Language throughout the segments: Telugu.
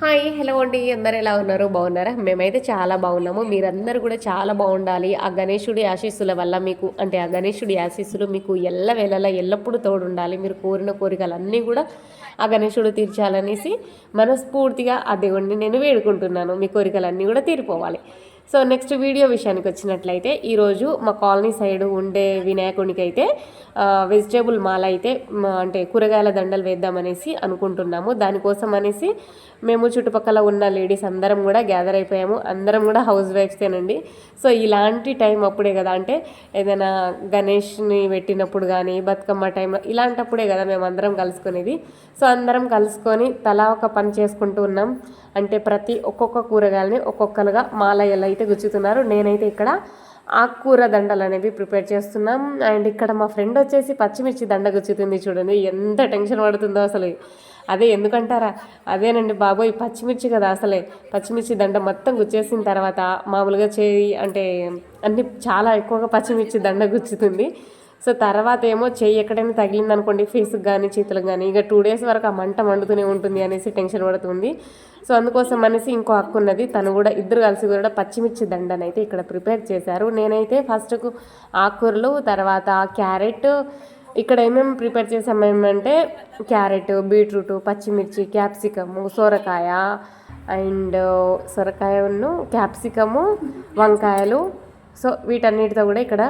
హాయ్ హలో అండి. అందరు ఎలా ఉన్నారు? బాగున్నారా? మేమైతే చాలా బాగున్నాము. మీరందరూ కూడా చాలా బాగుండాలి. ఆ గణేశుడి ఆశీస్సుల వల్ల మీకు అంటే ఆ గణేశుడి ఆశీస్సులు మీకు ఎల్ల వేళలా ఎల్లప్పుడూ తోడుండాలి. మీరు కోరిన కోరికలన్నీ కూడా ఆ గణేశుడు తీర్చాలనేసి మనస్ఫూర్తిగా ఆ దేవుడిని నేను వేడుకుంటున్నాను. మీ కోరికలన్నీ కూడా తీరిపోవాలి. సో నెక్స్ట్ వీడియో విషయానికి వచ్చినట్లయితే ఈరోజు మా కాలనీ సైడ్ ఉండే వినాయకునికి అయితే వెజిటేబుల్ మాల అయితే అంటే కూరగాయల దండలు వేద్దామనేసి అనుకుంటున్నాము. దానికోసం అనేసి మేము చుట్టుపక్కల ఉన్న లేడీస్ అందరం కూడా గ్యాదర్ అయిపోయాము. అందరం కూడా హౌస్ వైఫ్సేనండి సో ఇలాంటి టైం అప్పుడే కదా అంటే ఏదైనా గణేష్ని పెట్టినప్పుడు కానీ బతుకమ్మ టైం ఇలాంటప్పుడే కదా మేము అందరం కలుసుకునేది. సో అందరం కలుసుకొని తలా ఒక పని చేసుకుంటూ ఉన్నాం. అంటే ప్రతి ఒక్కొక్క కూరగాయలని ఒక్కొక్కరుగా మాల ఎలా అయితే గుచ్చుతున్నారు. నేనైతే ఇక్కడ ఆకుకూర దండలు అనేవి ప్రిపేర్ చేస్తున్నాం. అండ్ ఇక్కడ మా ఫ్రెండ్ వచ్చేసి పచ్చిమిర్చి దండ గుచ్చుతుంది చూడండి. ఎంత టెన్షన్ పడుతుందో అసలు. అదే ఎందుకంటారా? అదేనండి బాబోయ్ పచ్చిమిర్చి కదా అసలే. పచ్చిమిర్చి దండ మొత్తం గుచ్చేసిన తర్వాత మామూలుగా చేయి అంటే అన్ని చాలా ఎక్కువగా పచ్చిమిర్చి దండ గుచ్చుతుంది. సో తర్వాత ఏమో చెయ్యి ఎక్కడైనా తగిలింది అనుకోండి ఫేస్కి కానీ చేతులకు కానీ ఇక టూ డేస్ వరకు ఆ మంట మండుతూనే ఉంటుంది అనేసి టెన్షన్ పడుతుంది. సో అందుకోసం అనేసి ఇంకో అక్క ఉన్నది తను కూడా ఇద్దరు కలిసి కూడా పచ్చిమిర్చి దండని అయితే ఇక్కడ ప్రిపేర్ చేశారు. నేనైతే ఫస్ట్కు ఆకుకూరలు తర్వాత క్యారెట్ ఇక్కడ ఏమేమి ప్రిపేర్ చేసాము ఏమంటే క్యారెట్ బీట్రూట్ పచ్చిమిర్చి క్యాప్సికము సొరకాయ అండ్ సొరకాయను క్యాప్సికము వంకాయలు. సో వీటన్నిటితో కూడా ఇక్కడ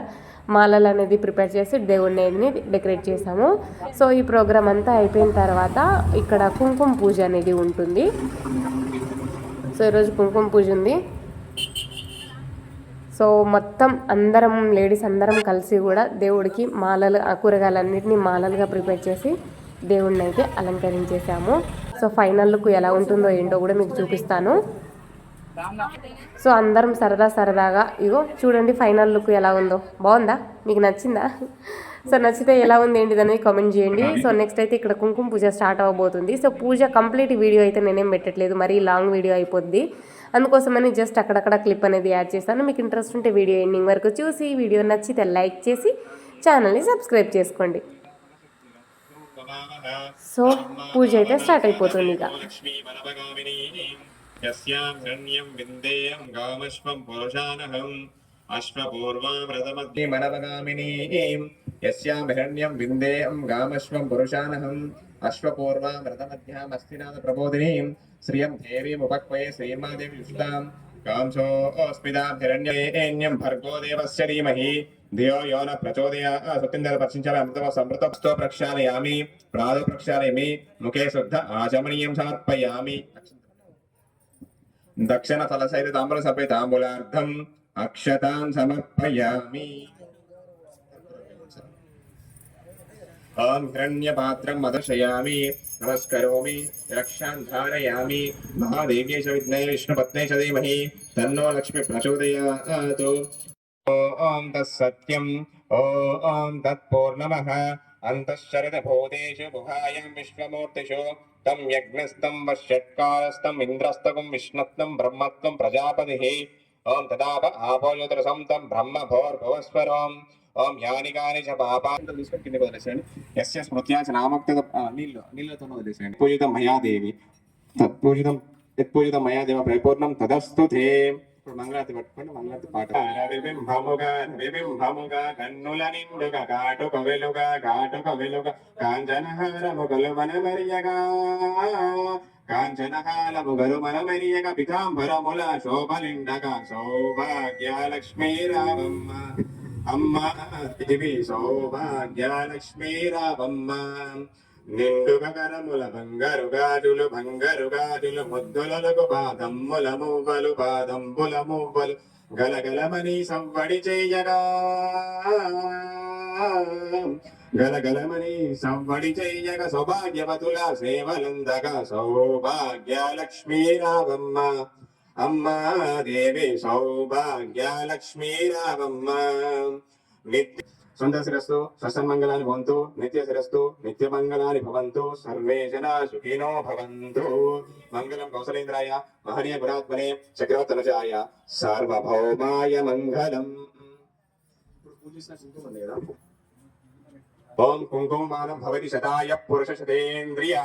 మాలలు అనేది ప్రిపేర్ చేసి దేవుడిని డెకరేట్ చేసాము. సో ఈ ప్రోగ్రామ్ అంతా అయిపోయిన తర్వాత ఇక్కడ కుంకుమ పూజ అనేది ఉంటుంది. సో ఈరోజు కుంకుమ పూజ ఉంది. సో మొత్తం అందరం లేడీస్ అందరం కలిసి కూడా దేవుడికి మాలలు ఆ కూరగాయలన్నింటినీ మాలలుగా ప్రిపేర్ చేసి దేవుడిని అయితే అలంకరించేసాము. సో ఫైనల్ లుక్ ఎలా ఉంటుందో ఏంటో కూడా మీకు చూపిస్తాను. సో అందరం సరదా సరదాగా ఇగో చూడండి ఫైనల్ లుక్ ఎలా ఉందో. బాగుందా? మీకు నచ్చిందా? సో నచ్చితే ఎలా ఉంది ఏంటిదని కామెంట్ చేయండి. సో నెక్స్ట్ అయితే ఇక్కడ కుంకుమ పూజ స్టార్ట్ అవ్వబోతుంది సో పూజ కంప్లీట్ వీడియో అయితే నేనేం పెట్టట్లేదు మరీ లాంగ్ వీడియో అయిపోద్ది. అందుకోసమని జస్ట్ అక్కడక్కడ క్లిప్ అనేది యాడ్ చేస్తాను మీకు ఇంట్రెస్ట్ ఉంటే వీడియో ఎండింగ్ వరకు చూసి వీడియో నచ్చితే లైక్ చేసి ఛానల్ని సబ్స్క్రైబ్ చేసుకోండి. సో పూజ అయితే స్టార్ట్ అయిపోతుంది ఇక. यस्याग्रण्यं विन्देयं गामश्वं पुरुषानहम् यस्यां हिरण्यं विन्देयं गामश्वं पुरुषानहम् अश्वपूर्वामृतमध्यामस्तिनाथ प्रबोधिनीं श्रियं देवीमुपक्वये श्रीमादेवी युष्टां भर्गो देवस्य धीमहि। धियो यो न प्रचोदया प्रक्षालयामि प्रादु प्रक्षालयामि मुखे शुद्ध आचमनीयं समर्पयामि దక్షిణ ఫలసైత తాంబూల సపే తాంబూలార్థం అక్షతాం సమర్పయామి. ఓం హిరణ్యపాత్రం మదర్శయామి నమస్కరోమి రక్షాం ధారయామి. మహాదేవ్యై చ విద్మహే విష్ణుపత్నే చ ధీమహి తన్నో లక్ష్మి ప్రచోదయాత్. ఓం తత్సత్యం ఓం తత్పూర్ణమః. అంతఃశరద భూతేషు గుహాయం విశ్వమూర్తిషు. తం యజ్ఞస్తం వషట్కారస్తం ఇంద్రస్తకం విష్ణత్వం బ్రహ్మత్వం ప్రజాపతి. ఓం తదాప ఆపోజోతరసం తం బ్రహ్మ భోర్భువస్వరం. ఓం యాని కాని చ పాపా. తీసుకొని కింద వదిలేసేయండి. ఎస్ ఎస్ మృత్యాచ నామక్త నీళ్ళు నీళ్ళతో వదిలేసేయండి. పూజితం మయాదేవి తత్పూజితం యత్పూజితం మయాదేవ పరిపూర్ణం తదస్తు తే. ఇప్పుడు మంగళాతి పట్టుకోండి మంగళాతి పాట. విబింభముగా విబింభముగా కన్నుల నిండుగా కాటుక వెలుగా కాటుక వెలుగా కాంచనహారము గలు మన మరియగా కాంచనహారము గరుమన మరియగా పితాంబరముల శోభలిండగా సౌభాగ్యలక్ష్మీ రామమ్మ అమ్మ దేవి సౌభాగ్యలక్ష్మీ రామమ్మ నిండు గగనముల బంగారు గాజులు బంగారు గాజులు ముద్దులకు పాదమ్ముల మువ్వలు పాదంబుల మువ్వలు గలగలమని సవ్వడి చేయగా. గలగలమని సవ్వడి చెయ్యగ సౌభాగ్యవతుల సేవలందగా. సౌభాగ్య లక్ష్మీరావమ్మ అమ్మా దేవి సౌభాగ్య లక్ష్మీరావమ్మ నిత్య సుందరశిరస్సు ససన్మంగళాన్ని భవంతు నిత్య శిరస్సు నిత్య మంగళాని భవంతు సర్వే జనా సుఖినో భవంతు. మంగళం కౌసలేంద్రాయ మహనీయ గుణాత్మనే చక్రవర్తనుజాయ సార్వభౌమాయ మంగళం. ఇప్పుడు ఓం కుంకుమానం భవతి శతాయ పురుష శతేంద్రియ.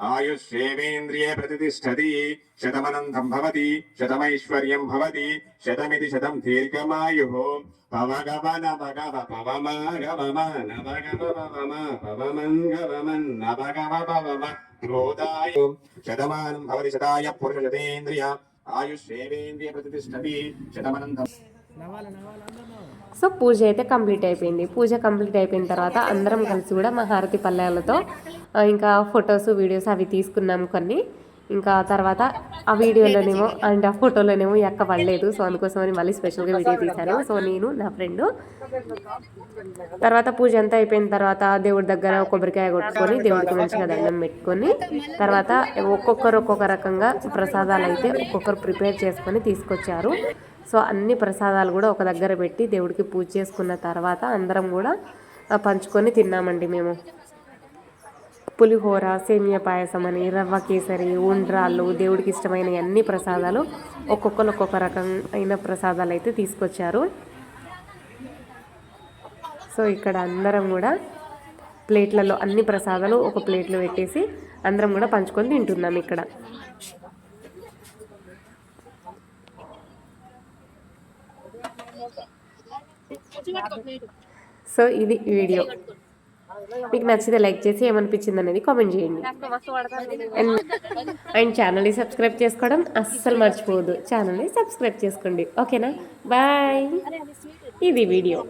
ఆయుష్యేవేంద్రిये ప్రతిష్టతి శతమనంతం భవతి శతమైశ్వర్యం భవతి శతమితి శతం దీర్ఘమాయు. పవగవన భగవ పవమాగవమ నవగవ పవమ నవగవ పవమ క్రోధాయ. శతమానం భవతి శతాయ పురుష శతేంద్రియ. ఆయుష్యేవేంద్రియ ప్రతిష్టతి శతమనంతం సో పూజ అయితే కంప్లీట్ అయిపోయింది. పూజ కంప్లీట్ అయిపోయిన తర్వాత అందరం కలిసి కూడా మా హారతి పల్లెలతో ఇంకా ఫొటోస్ వీడియోస్ అవి తీసుకున్నాం కొన్ని. ఇంకా తర్వాత ఆ వీడియోలోనేమో అండ్ ఆ ఫోటోలోనేమో ఎక్క పడలేదు. సో అందుకోసమని మళ్ళీ స్పెషల్గా వీడియో తీశాను. సో నేను నా ఫ్రెండ్ తర్వాత పూజ అంతా అయిపోయిన తర్వాత దేవుడి దగ్గర కొబ్బరికాయ కొట్టుకొని దేవుడికి మంచిగా దండం పెట్టుకొని తర్వాత ఒక్కొక్కరు ఒక్కొక్క రకంగా ప్రసాదాలు అయితే ఒక్కొక్కరు ప్రిపేర్ చేసుకొని తీసుకొచ్చారు. సో అన్ని ప్రసాదాలు కూడా ఒక దగ్గర పెట్టి దేవుడికి పూజ చేసుకున్న తర్వాత అందరం కూడా పంచుకొని తిన్నామండి మేము. పులిహోర సేమియా పాయసం అని రవ్వ కేసరి ఉండ్రాళ్ళు దేవుడికి ఇష్టమైన అన్ని ప్రసాదాలు ఒక్కొక్కరు ఒక్కొక్క రకం అయిన ప్రసాదాలు అయితే తీసుకొచ్చారు. సో ఇక్కడ అందరం కూడా ప్లేట్లలో అన్ని ప్రసాదాలు ఒక ప్లేట్లో పెట్టేసి అందరం కూడా పంచుకొని తింటున్నాం ఇక్కడ. సో ఇది వీడియో. మీకు నచ్చితే లైక్ చేసి ఏమనిపించింది అనేది కామెంట్ చేయండి. అండ్ అండ్ ఛానల్ని సబ్స్క్రైబ్ చేసుకోవడం అస్సలు మర్చిపోవద్దు. ఛానల్ని సబ్స్క్రైబ్ చేసుకోండి. ఓకేనా? బాయ్. ఇది వీడియో.